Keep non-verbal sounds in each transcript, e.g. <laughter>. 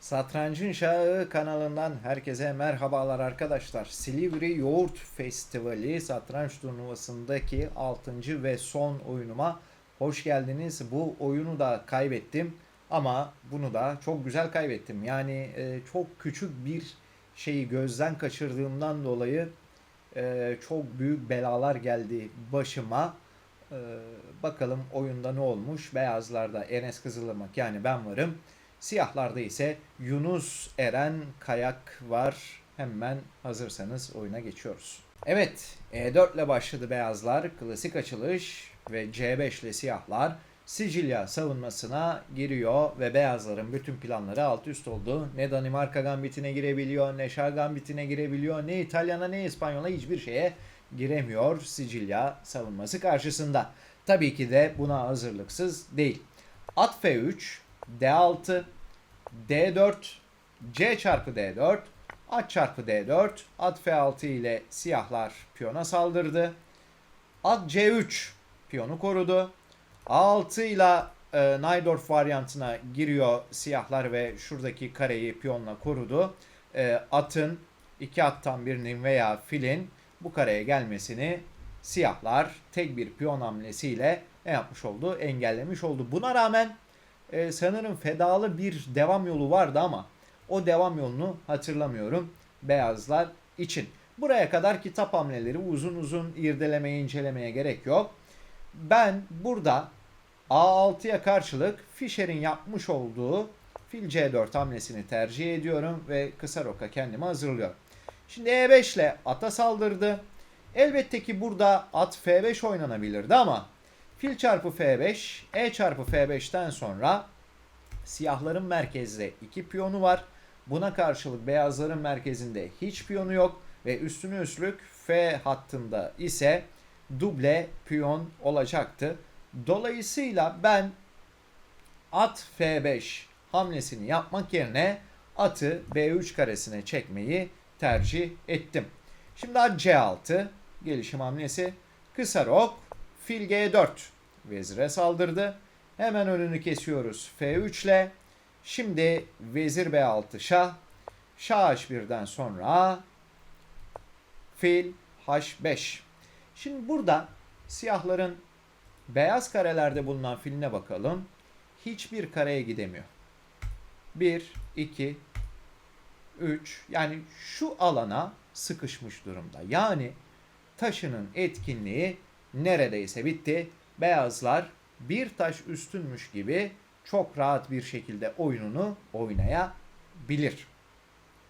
Satrancın Şahı kanalından herkese merhabalar arkadaşlar. Silivri Yoğurt Festivali satranç turnuvasındaki 6. ve son oyunuma hoş geldiniz. Bu oyunu da kaybettim ama bunu da çok güzel kaybettim. Yani e, çok küçük bir şeyi gözden kaçırdığımdan dolayı e, çok büyük belalar geldi başıma. E, bakalım oyunda ne olmuş? Beyazlarda Enes Kızılırmak yani ben varım. Siyahlarda ise Yunus Eren Kayak var. Hemen hazırsanız oyuna geçiyoruz. Evet, E4 ile başladı beyazlar. Klasik açılış ve C5 ile siyahlar Sicilya savunmasına giriyor ve beyazların bütün planları alt üst oldu. Ne Danimarka gambitine girebiliyor, ne Şah gambitine girebiliyor, ne İtalyana ne İspanyola hiçbir şeye giremiyor Sicilya savunması karşısında. Tabii ki de buna hazırlıksız değil. At F3, D6, D4, C çarpı D4, at çarpı D4, at F6 ile siyahlar piyona saldırdı. At C3 piyonu korudu. A6 ile e, Najdorf varyantına giriyor siyahlar ve şuradaki kareyi piyonla korudu. E, atın iki attan birinin veya filin bu kareye gelmesini siyahlar tek bir piyon hamlesiyle ne yapmış oldu? Engellemiş oldu. Buna rağmen e, sanırım fedalı bir devam yolu vardı ama o devam yolunu hatırlamıyorum beyazlar için. Buraya kadar kitap hamleleri uzun uzun irdelemeye incelemeye gerek yok. Ben burada A6'ya karşılık Fischer'in yapmış olduğu fil C4 hamlesini tercih ediyorum ve kısa roka kendimi hazırlıyorum. Şimdi E5 ile ata saldırdı. Elbette ki burada at F5 oynanabilirdi ama fil çarpı F5, E çarpı F5'ten sonra siyahların merkezde iki piyonu var. Buna karşılık beyazların merkezinde hiç piyonu yok ve üstüne üstlük F hattında ise duble piyon olacaktı. Dolayısıyla ben at F5 hamlesini yapmak yerine atı B3 karesine çekmeyi tercih ettim. Şimdi at C6 gelişim hamlesi. Kısa rok fil G4 vezire saldırdı. Hemen önünü kesiyoruz F3 ile. Şimdi vezir B6 şah. Şah H1'den sonra fil H5. Şimdi burada siyahların beyaz karelerde bulunan filine bakalım. Hiçbir kareye gidemiyor. 1, 2, 3 yani şu alana sıkışmış durumda. Yani taşının etkinliği neredeyse bitti. Beyazlar bir taş üstünmüş gibi çok rahat bir şekilde oyununu oynayabilir.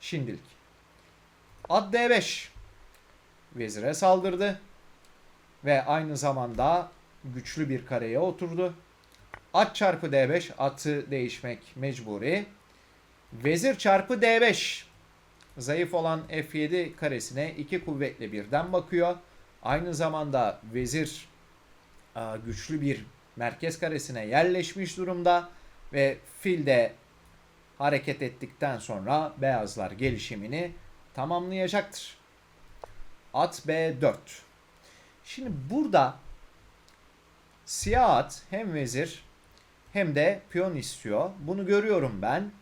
Şimdilik. At D5. Vezire saldırdı. Ve aynı zamanda güçlü bir kareye oturdu. At çarpı D5 atı değişmek mecburi. Vezir çarpı D5 zayıf olan F7 karesine iki kuvvetle birden bakıyor. Aynı zamanda vezir güçlü bir merkez karesine yerleşmiş durumda ve fil de hareket ettikten sonra beyazlar gelişimini tamamlayacaktır. At B4. Şimdi burada siyah at hem vezir hem de piyon istiyor. Bunu görüyorum ben.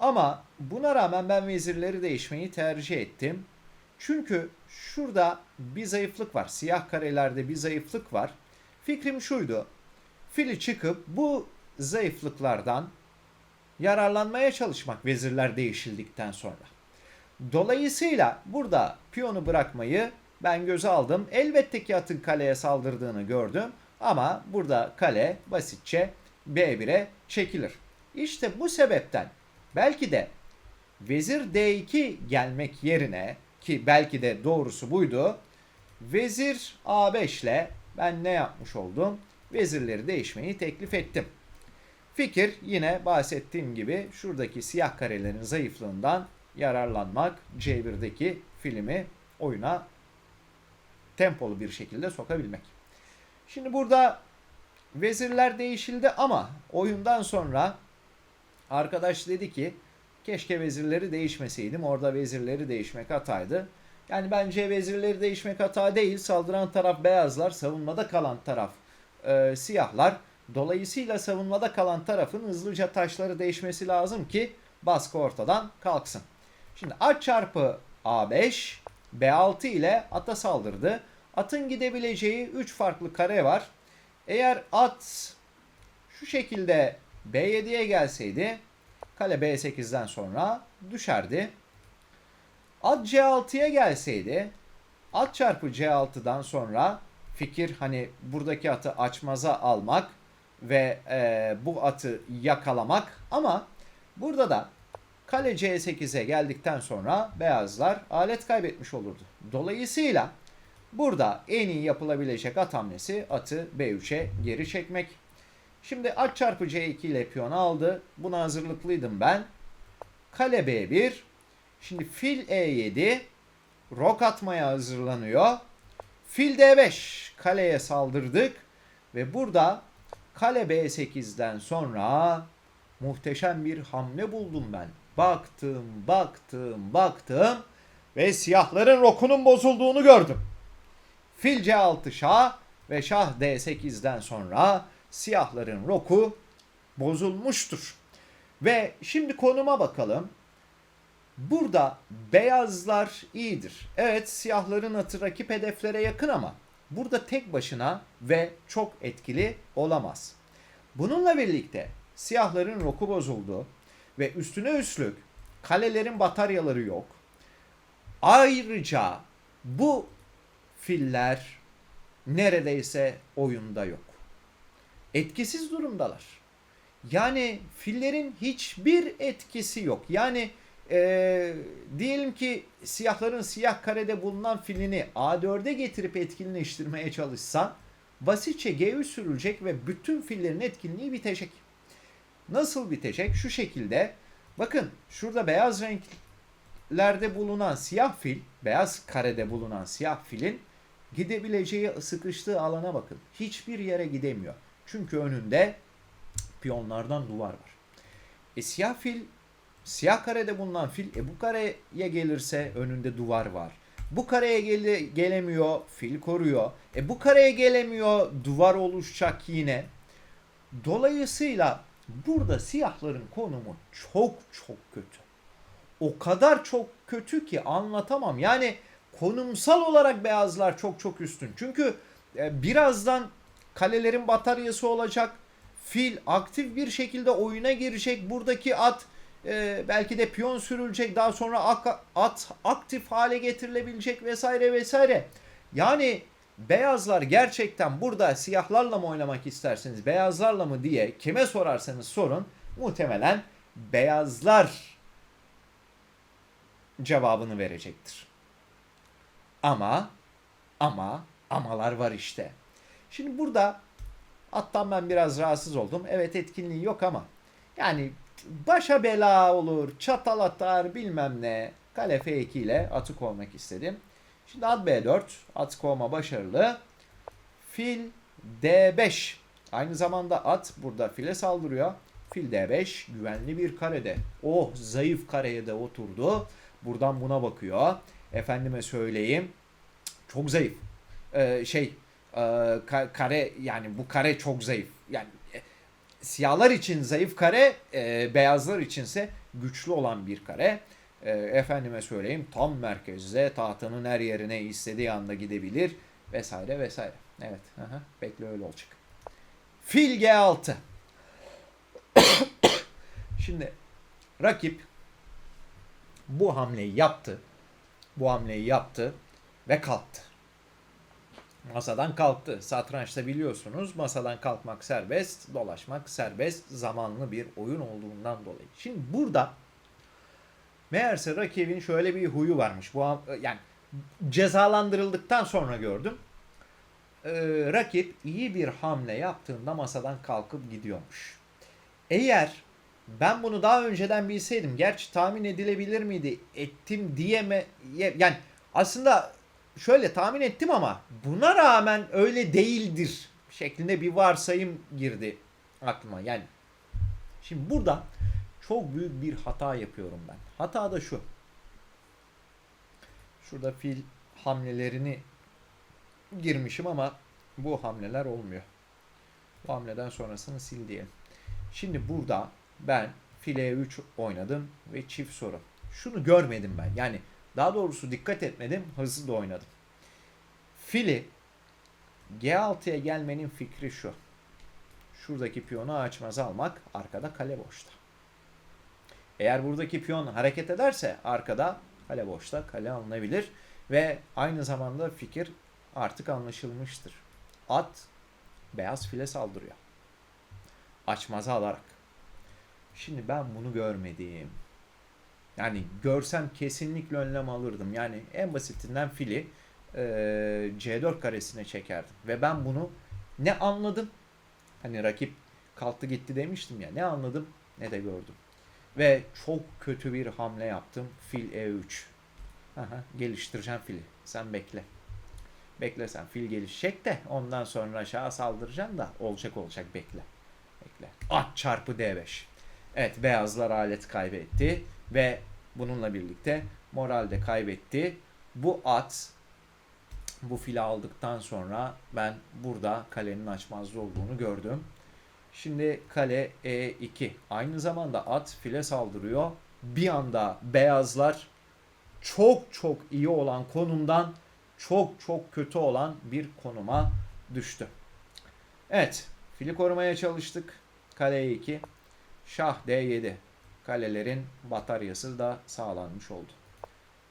Ama buna rağmen ben vezirleri değişmeyi tercih ettim. Çünkü şurada bir zayıflık var. Siyah karelerde bir zayıflık var. Fikrim şuydu. Fili çıkıp bu zayıflıklardan yararlanmaya çalışmak vezirler değişildikten sonra. Dolayısıyla burada piyonu bırakmayı ben göze aldım. Elbette ki atın kaleye saldırdığını gördüm. Ama burada kale basitçe B1'e çekilir. İşte bu sebepten belki de vezir D2 gelmek yerine ki belki de doğrusu buydu. Vezir A5 ile ben ne yapmış oldum? Vezirleri değişmeyi teklif ettim. Fikir yine bahsettiğim gibi şuradaki siyah karelerin zayıflığından yararlanmak, C1'deki filmi oyuna tempolu bir şekilde sokabilmek. Şimdi burada vezirler değişildi ama oyundan sonra arkadaş dedi ki keşke vezirleri değişmeseydim. Orada vezirleri değişmek hataydı. Yani bence vezirleri değişmek hata değil. Saldıran taraf beyazlar, savunmada kalan taraf e, siyahlar. Dolayısıyla savunmada kalan tarafın hızlıca taşları değişmesi lazım ki baskı ortadan kalksın. Şimdi at çarpı A5 B6 ile ata saldırdı. Atın gidebileceği 3 farklı kare var. Eğer at şu şekilde B7'ye gelseydi kale B8'den sonra düşerdi. At C6'ya gelseydi at çarpı C6'dan sonra fikir hani buradaki atı açmaza almak ve e, bu atı yakalamak ama burada da kale C8'e geldikten sonra beyazlar alet kaybetmiş olurdu. Dolayısıyla burada en iyi yapılabilecek at hamlesi atı B3'e geri çekmek. Şimdi at çarpı C2 ile piyon aldı. Buna hazırlıklıydım ben. Kale B1. Şimdi fil E7. Rok atmaya hazırlanıyor. Fil D5. Kaleye saldırdık. Ve burada kale B8'den sonra muhteşem bir hamle buldum ben. Baktım, baktım, baktım ve siyahların rokunun bozulduğunu gördüm. Fil C6 şah ve şah D8'den sonra siyahların roku bozulmuştur. Ve şimdi konuma bakalım. Burada beyazlar iyidir. Evet siyahların atı rakip hedeflere yakın ama burada tek başına ve çok etkili olamaz. Bununla birlikte siyahların roku bozuldu ve üstüne üstlük kalelerin bataryaları yok. Ayrıca bu filler neredeyse oyunda yok. Etkisiz durumdalar. Yani fillerin hiçbir etkisi yok. Yani e, diyelim ki siyahların siyah karede bulunan filini A4'e getirip etkinleştirmeye çalışsan basitçe G3 sürülecek ve bütün fillerin etkinliği bitecek. Nasıl bitecek? Şu şekilde. Bakın şurada beyaz renklerde bulunan siyah fil, beyaz karede bulunan siyah filin gidebileceği sıkıştığı alana bakın. Hiçbir yere gidemiyor. Çünkü önünde piyonlardan duvar var. E siyah fil, siyah karede bulunan fil, e bu kareye gelirse önünde duvar var. Bu kareye gele, gelemiyor, fil koruyor. E bu kareye gelemiyor, duvar oluşacak yine. Dolayısıyla burada siyahların konumu çok çok kötü. O kadar çok kötü ki anlatamam. Yani konumsal olarak beyazlar çok çok üstün. Çünkü e, birazdan kalelerin bataryası olacak. Fil aktif bir şekilde oyuna girecek. Buradaki at e, belki de piyon sürülecek. Daha sonra ak- at aktif hale getirilebilecek vesaire vesaire. Yani beyazlar gerçekten burada siyahlarla mı oynamak isterseniz beyazlarla mı diye kime sorarsanız sorun muhtemelen beyazlar cevabını verecektir. Ama ama amalar var işte. Şimdi burada attan ben biraz rahatsız oldum. Evet etkinliği yok ama yani başa bela olur, çatal atar bilmem ne. Kale F2 ile atı kovmak istedim. Şimdi at B4. At kovma başarılı. Fil D5. Aynı zamanda at burada file saldırıyor. Fil D5 güvenli bir karede. Oh zayıf kareye de oturdu. Buradan buna bakıyor. Efendime söyleyeyim. Çok zayıf. Ee, şey e, ka- kare yani bu kare çok zayıf. Yani siyahlar için zayıf kare, e, beyazlar içinse güçlü olan bir kare. E, efendime söyleyeyim tam merkezde tahtının her yerine istediği anda gidebilir vesaire vesaire. Evet, aha, bekle öyle olacak. Fil G6. <coughs> Şimdi rakip bu hamleyi yaptı. Bu hamleyi yaptı ve kalktı. Masadan kalktı. Satrançta biliyorsunuz masadan kalkmak serbest, dolaşmak serbest, zamanlı bir oyun olduğundan dolayı. Şimdi burada meğerse rakibin şöyle bir huyu varmış. Bu ham- yani cezalandırıldıktan sonra gördüm. Ee, rakip iyi bir hamle yaptığında masadan kalkıp gidiyormuş. Eğer ben bunu daha önceden bilseydim, gerçi tahmin edilebilir miydi, ettim diyeme, yani aslında şöyle tahmin ettim ama buna rağmen öyle değildir şeklinde bir varsayım girdi aklıma. Yani şimdi burada çok büyük bir hata yapıyorum ben. Hata da şu. Şurada fil hamlelerini girmişim ama bu hamleler olmuyor. Bu hamleden sonrasını sil diyelim. Şimdi burada ben file 3 oynadım ve çift soru. Şunu görmedim ben. Yani daha doğrusu dikkat etmedim. Hızlı da oynadım. Fili G6'ya gelmenin fikri şu. Şuradaki piyonu açmaz almak. Arkada kale boşta. Eğer buradaki piyon hareket ederse arkada kale boşta kale alınabilir. Ve aynı zamanda fikir artık anlaşılmıştır. At beyaz file saldırıyor. Açmazı alarak. Şimdi ben bunu görmedim. Yani görsem kesinlikle önlem alırdım. Yani en basitinden fili e, C4 karesine çekerdim. Ve ben bunu ne anladım? Hani rakip kalktı gitti demiştim ya. Ne anladım ne de gördüm. Ve çok kötü bir hamle yaptım. Fil E3. Aha, geliştireceğim fili. Sen bekle. Bekle sen. Fil gelişecek de ondan sonra aşağı saldıracaksın da olacak olacak bekle. Bekle. At çarpı D5. Evet beyazlar alet kaybetti ve bununla birlikte moral de kaybetti. Bu at bu fili aldıktan sonra ben burada kalenin açmazda olduğunu gördüm. Şimdi kale E2. Aynı zamanda at file saldırıyor. Bir anda beyazlar çok çok iyi olan konumdan çok çok kötü olan bir konuma düştü. Evet. Fili korumaya çalıştık. Kale E2. Şah D7. Kalelerin bataryası da sağlanmış oldu.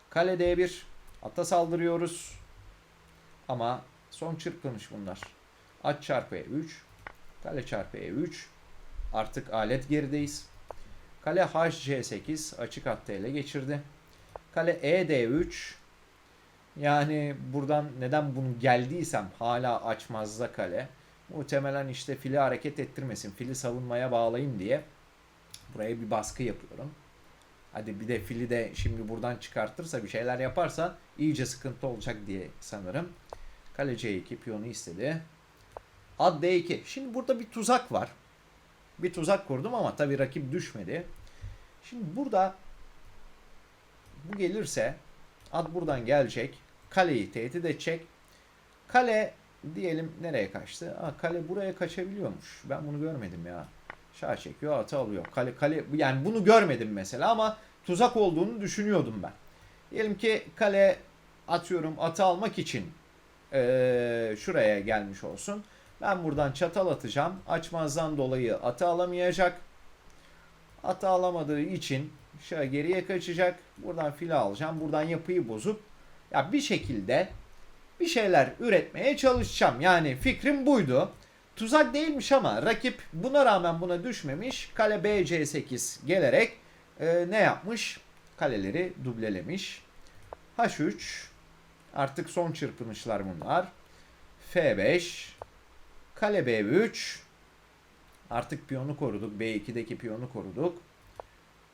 Kale D1. Ata saldırıyoruz. Ama son çırpılmış bunlar. At çarpı E3. Kale çarpı E3. Artık alet gerideyiz. Kale HC8 açık hattı ele geçirdi. Kale ED3 yani buradan neden bunu geldiysem hala açmazda kale. Muhtemelen işte fili hareket ettirmesin. Fili savunmaya bağlayayım diye buraya bir baskı yapıyorum. Hadi bir de fili de şimdi buradan çıkartırsa bir şeyler yaparsa iyice sıkıntı olacak diye sanırım. Kale C2 piyonu istedi. Ad D2. Şimdi burada bir tuzak var. Bir tuzak kurdum ama tabii rakip düşmedi. Şimdi burada bu gelirse at buradan gelecek. Kaleyi tehdit edecek. Kale diyelim nereye kaçtı? Aa, kale buraya kaçabiliyormuş. Ben bunu görmedim ya. Şah çekiyor atı alıyor. Kale kale yani bunu görmedim mesela ama tuzak olduğunu düşünüyordum ben. Diyelim ki kale atıyorum atı almak için ee, şuraya gelmiş olsun. Ben buradan çatal atacağım. Açmazdan dolayı atı alamayacak. Atı alamadığı için şöyle geriye kaçacak. Buradan file alacağım. Buradan yapıyı bozup ya bir şekilde bir şeyler üretmeye çalışacağım. Yani fikrim buydu. Tuzak değilmiş ama rakip buna rağmen buna düşmemiş. Kale BC8 gelerek e, ne yapmış? Kaleleri dublelemiş. H3 artık son çırpınışlar bunlar. F5 Kale B3 artık piyonu koruduk. B2'deki piyonu koruduk.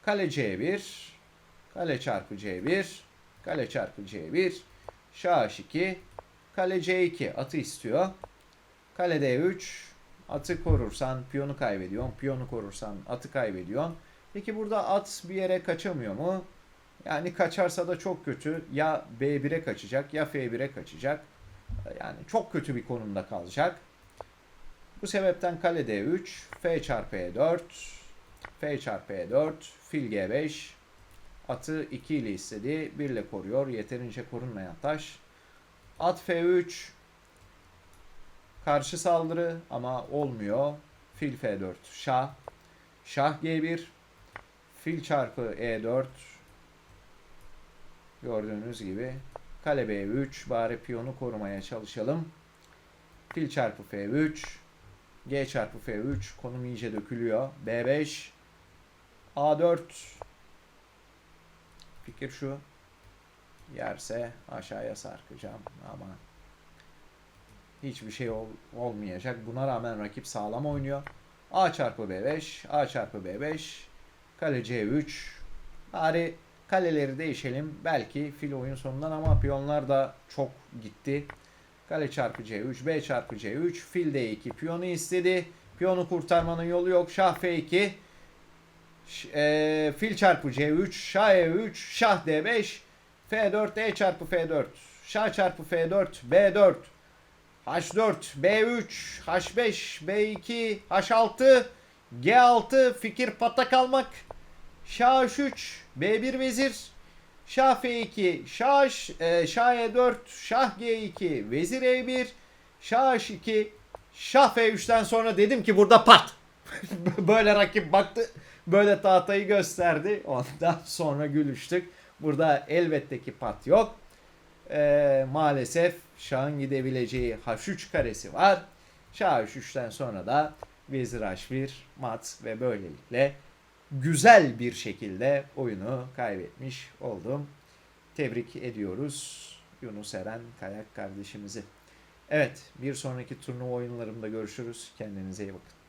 Kale C1 Kale çarpı C1 Kale çarpı C1 Şah H2 Kale C2 atı istiyor. Kale D3 atı korursan piyonu kaybediyorsun. Piyonu korursan atı kaybediyorsun. Peki burada at bir yere kaçamıyor mu? Yani kaçarsa da çok kötü. Ya B1'e kaçacak ya F1'e kaçacak. Yani çok kötü bir konumda kalacak. Bu sebepten kale D3, F çarpı E4, F çarpı E4, fil G5, atı 2 ile istedi, 1 ile koruyor. Yeterince korunmayan taş. At F3, karşı saldırı ama olmuyor. Fil F4, şah, şah G1, fil çarpı E4, gördüğünüz gibi kale B3, bari piyonu korumaya çalışalım. Fil çarpı F3, G çarpı F3 konum iyice dökülüyor. B5 A4 Fikir şu. Yerse aşağıya sarkacağım. Ama hiçbir şey ol, olmayacak. Buna rağmen rakip sağlam oynuyor. A çarpı B5, A çarpı B5, kale C3. Bari kaleleri değişelim. Belki fil oyun sonundan ama piyonlar da çok gitti. Kale çarpı C3, B çarpı C3, fil D2 piyonu istedi. Piyonu kurtarmanın yolu yok. Şah F2. Ş- e, fil çarpı C3, Şah E3, Şah D5, F4, E çarpı F4, Şah çarpı F4, B4, H4, B3, H5, B2, H6, G6 fikir patta kalmak. Şah H3 B1 vezir. Şah F2 Şah, e, Şah E4 Şah G2 Vezir E1 Şah H2 Şah F3'ten sonra dedim ki burada pat. <laughs> böyle rakip baktı. Böyle tahtayı gösterdi. Ondan sonra gülüştük. Burada elbette ki pat yok. Ee, maalesef Şah'ın gidebileceği H3 karesi var. Şah H3'ten sonra da Vezir H1 mat ve böylelikle güzel bir şekilde oyunu kaybetmiş oldum. Tebrik ediyoruz Yunus Eren Kayak kardeşimizi. Evet bir sonraki turnuva oyunlarımda görüşürüz. Kendinize iyi bakın.